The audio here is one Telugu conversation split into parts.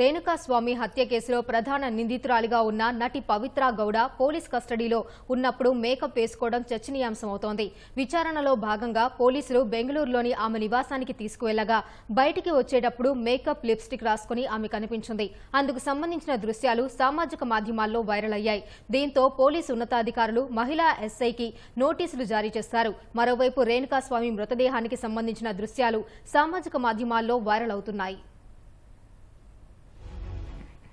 రేణుకాస్వామి హత్య కేసులో ప్రధాన నిందితురాలిగా ఉన్న నటి పవిత్ర గౌడ పోలీస్ కస్టడీలో ఉన్నప్పుడు మేకప్ వేసుకోవడం చర్చనీయాంశమవుతోంది. విచారణలో భాగంగా పోలీసులు బెంగళూరులోని ఆమె నివాసానికి తీసుకువెళ్ళగా బయటికి వచ్చేటప్పుడు మేకప్ లిప్స్టిక్ రాసుకుని ఆమె కనిపించింది. అందుకు సంబంధించిన దృశ్యాలు సామాజిక మాధ్యమాల్లో వైరల్ అయ్యాయి. దీంతో పోలీసు ఉన్నతాధికారులు మహిళా ఎస్ఐకి నోటీసులు జారీ చేశారు మరోవైపు రేణుకాస్వామి మృతదేహానికి సంబంధించిన దృశ్యాలు సామాజిక మాధ్యమాల్లో వైరల్ అవుతున్నాయి.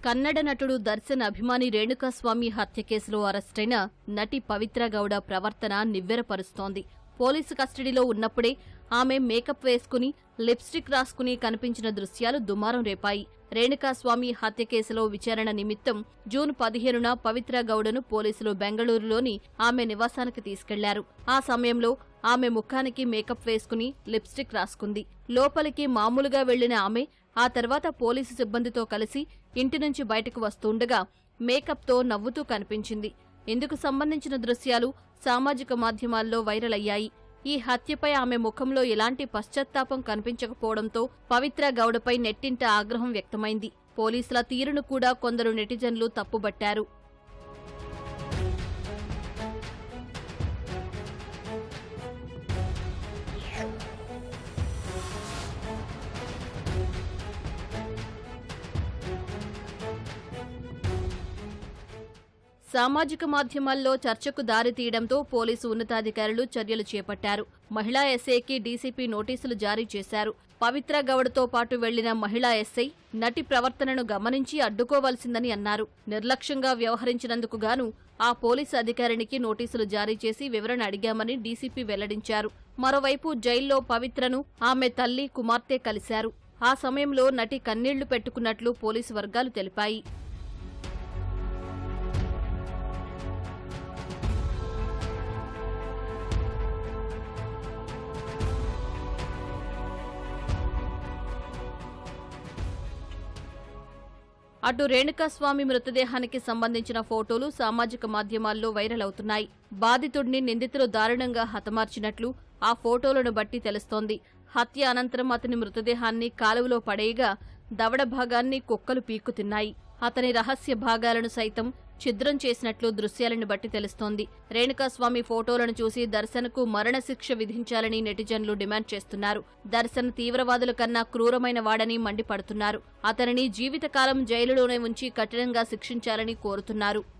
కన్నడ నటుడు దర్శన్ అభిమాని రేణుకాస్వామి హత్య కేసులో అరెస్టైన నటి పవిత్ర గౌడ ప్రవర్తన నివ్వెరపరుస్తోంది. పోలీసు కస్టడీలో ఉన్నప్పుడే ఆమె మేకప్ వేసుకుని లిప్స్టిక్ రాసుకుని కనిపించిన దృశ్యాలు దుమారం రేపాయి. రేణుకాస్వామి హత్య కేసులో విచారణ నిమిత్తం జూన్ పదిహేనున పవిత్ర గౌడను పోలీసులు బెంగళూరులోని ఆమె నివాసానికి తీసుకెళ్ళారు. ఆ సమయంలో ఆమె ముఖానికి మేకప్ వేసుకుని లిప్స్టిక్ రాసుకుంది. లోపలికి మామూలుగా వెళ్ళిన ఆమె ఆ తర్వాత పోలీసు సిబ్బందితో కలిసి ఇంటి నుంచి బయటకు వస్తుండగా మేకప్తో నవ్వుతూ కనిపించింది. ఇందుకు సంబంధించిన దృశ్యాలు సామాజిక మాధ్యమాల్లో వైరల్ అయ్యాయి. ఈ హత్యపై ఆమె ముఖంలో ఎలాంటి పశ్చాత్తాపం కనిపించకపోవడంతో పవిత్ర గౌడపై నెట్టింట ఆగ్రహం వ్యక్తమైంది. పోలీసుల తీరును కూడా కొందరు నెటిజన్లు తప్పుబట్టారు. సామాజిక మాధ్యమాల్లో చర్చకు దారి తీయడంతో పోలీసు ఉన్నతాధికారులు చర్యలు చేపట్టారు. మహిళా ఎస్ఐకి డీసీపీ నోటీసులు జారీ చేశారు. పవిత్ర గౌడ్తో పాటు వెళ్ళిన మహిళా ఎస్ఐ నటి ప్రవర్తనను గమనించి అడ్డుకోవాల్సిందని అన్నారు. నిర్లక్ష్యంగా వ్యవహరించినందుకు గాను ఆ పోలీసు అధికారినికి నోటీసులు జారీ చేసి వివరణ అడిగామని డీసీపీ వెల్లడించారు. మరోవైపు జైల్లో పవిత్రను ఆమె తల్లి కుమార్తె కలిశారు. ఆ సమయంలో నటి కన్నీళ్ళు పెట్టుకున్నట్లు పోలీసు వర్గాలు తెలిపాయి. అటు రేణుకాస్వామి మృతదేహానికి సంబంధించిన ఫోటోలు సామాజిక మాధ్యమాల్లో వైరల్ అవుతున్నాయి. బాధితుడిని నిందితులు దారుణంగా హతమార్చినట్లు ఆ ఫోటోలను బట్టి తెలుస్తోంది. హత్య అనంతరం అతని మృతదేహాన్ని కాలువలో పడేయగా దవడ భాగాన్ని కుక్కలు పీక్కుతిన్నాయి. అతని రహస్య భాగాలను సైతం ఛిద్రం చేసినట్లు దృశ్యాలను బట్టి తెలుస్తోంది. రేణుకాస్వామి ఫోటోలను చూసి దర్శన్కు మరణశిక్ష విధించాలని నెటిజన్లు డిమాండ్ చేస్తున్నారు. దర్శన్ తీవ్రవాదుల కన్నా క్రూరమైన వాడని మండిపడుతున్నారు. అతనిని జీవితకాలం జైలులోనే ఉంచి కఠినంగా శిక్షించాలని కోరుతున్నారు.